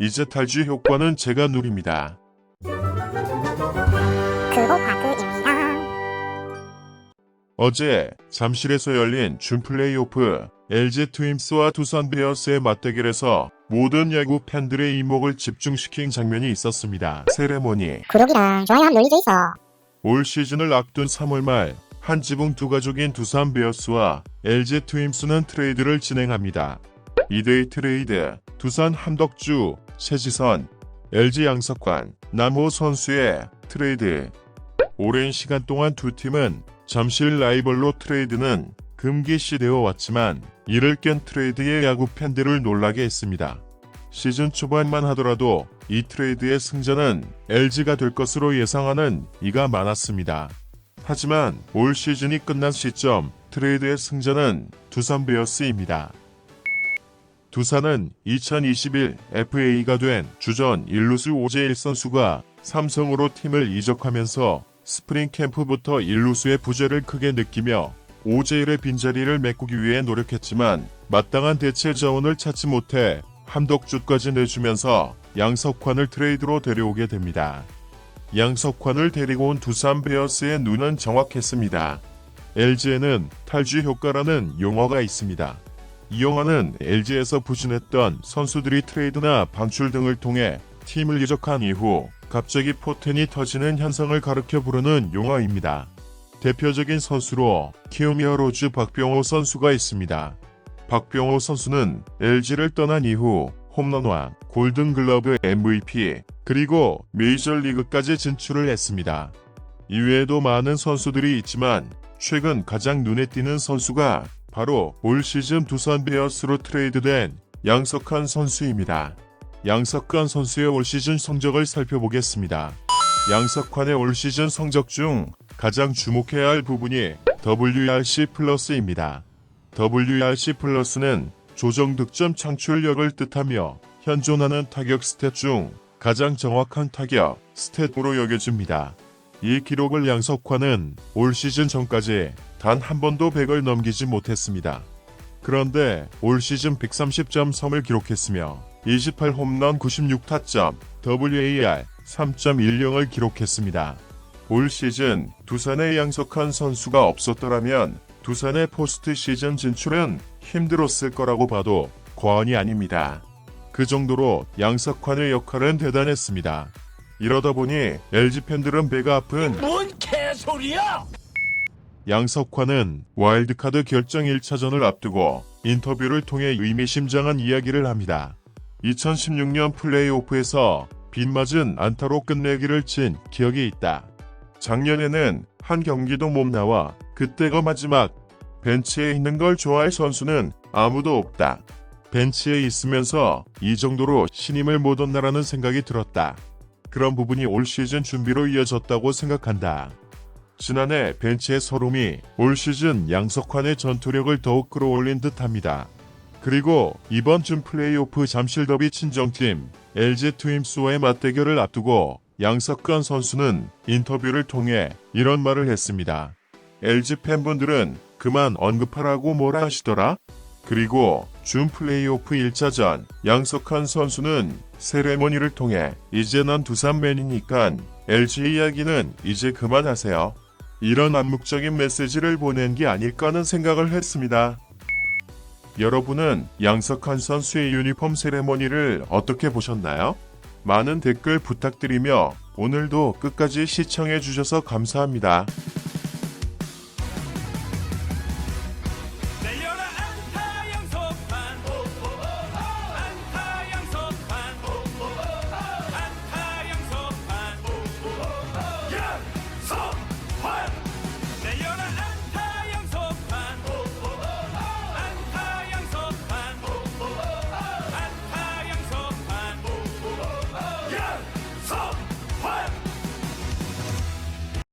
이제 탈주 효과는 제가 누립니다. 어제 잠실에서 열린 준 플레이오프 LG 트윈스와 두산 베어스의 맞대결에서 모든 야구 팬들의 이목을 집중시킨 장면이 있었습니다. 세레모니. 구독이랑 좋아요 한 눌리죠 있어. 올 시즌을 앞둔 3월 말 한 지붕 두 가족인 두산 베어스와 LG 트윈스는 트레이드를 진행합니다. 2대2 트레이드 두산 한덕주, 최지선, LG 양석관, 남호 선수의 트레이드 오랜 시간 동안 두 팀은 잠실 라이벌로 트레이드는 금기시 되어 왔지만 이를 깬 트레이드의 야구 팬들을 놀라게 했습니다. 시즌 초반만 하더라도 이 트레이드의 승자는 LG가 될 것으로 예상하는 이가 많았습니다. 하지만 올 시즌이 끝난 시점 트레이드의 승자는 두산 베어스입니다. 두산은 2021 FA가 된 주전 일루수 오재일 선수가 삼성으로 팀을 이적하면서 스프링 캠프부터 일루수의 부재를 크게 느끼며 오재일의 빈자리를 메꾸기 위해 노력했지만 마땅한 대체 자원을 찾지 못해 함덕주까지 내주면서 양석환을 트레이드로 데려오게 됩니다. 양석환을 데리고 온 두산 베어스의 눈은 정확했습니다. LG에는 탈주 효과라는 용어가 있습니다. 이 영화는 LG에서 부진했던 선수들이 트레이드나 방출 등을 통해 팀을 이적한 이후 갑자기 포텐이 터지는 현상을 가르쳐 부르는 용어입니다. 대표적인 선수로 키오미어 로즈 박병호 선수가 있습니다. 박병호 선수는 LG를 떠난 이후 홈런왕, 골든글러브 MVP, 그리고 메이저리그까지 진출을 했습니다. 이외에도 많은 선수들이 있지만 최근 가장 눈에 띄는 선수가 바로 올 시즌 두산 베어스로 트레이드된 양석환 선수입니다. 양석환 선수의 올 시즌 성적을 살펴보겠습니다. 양석환의 올 시즌 성적 중 가장 주목해야 할 부분이 WRC 플러스입니다. WRC 플러스는 조정 득점 창출력을 뜻하며 현존하는 타격 스탯 중 가장 정확한 타격 스탯으로 여겨집니다. 이 기록을 양석환은 올 시즌 전까지 단 한 번도 100을 넘기지 못했습니다. 그런데 올 시즌 130점 섬을 기록했으며 28홈런 96타점 WAR 3.10을 기록했습니다. 올 시즌 두산의 양석환 선수가 없었더라면 두산의 포스트 시즌 진출은 힘들었을 거라고 봐도 과언이 아닙니다. 그 정도로 양석환의 역할은 대단했습니다. 이러다 보니 LG 팬들은 배가 아픈 뭔 개소리야! 양석환은 와일드카드 결정 1차전을 앞두고 인터뷰를 통해 의미심장한 이야기를 합니다. 2016년 플레이오프에서 빗맞은 안타로 끝내기를 친 기억이 있다. 작년에는 한 경기도 못 나와 그때가 마지막 벤치에 있는 걸 좋아할 선수는 아무도 없다. 벤치에 있으면서 이 정도로 신임을 못 얻나라는 생각이 들었다. 그런 부분이 올 시즌 준비로 이어졌다고 생각한다. 지난해 벤치의 서름이 올 시즌 양석환의 전투력을 더욱 끌어올린 듯합니다. 그리고 이번 준 플레이오프 잠실 더비 친정팀 LG 트윈스와의 맞대결을 앞두고 양석환 선수는 인터뷰를 통해 이런 말을 했습니다. LG 팬분들은 그만 언급하라고 뭐라 하시더라? 그리고 준 플레이오프 1차전 양석환 선수는 세레머니를 통해 이제 난 두산맨이니까 LG 이야기는 이제 그만하세요. 이런 암묵적인 메시지를 보낸 게 아닐까 하는 생각을 했습니다. 여러분은 양석환 선수의 유니폼 세레머니를 어떻게 보셨나요? 많은 댓글 부탁드리며 오늘도 끝까지 시청해 주셔서 감사합니다.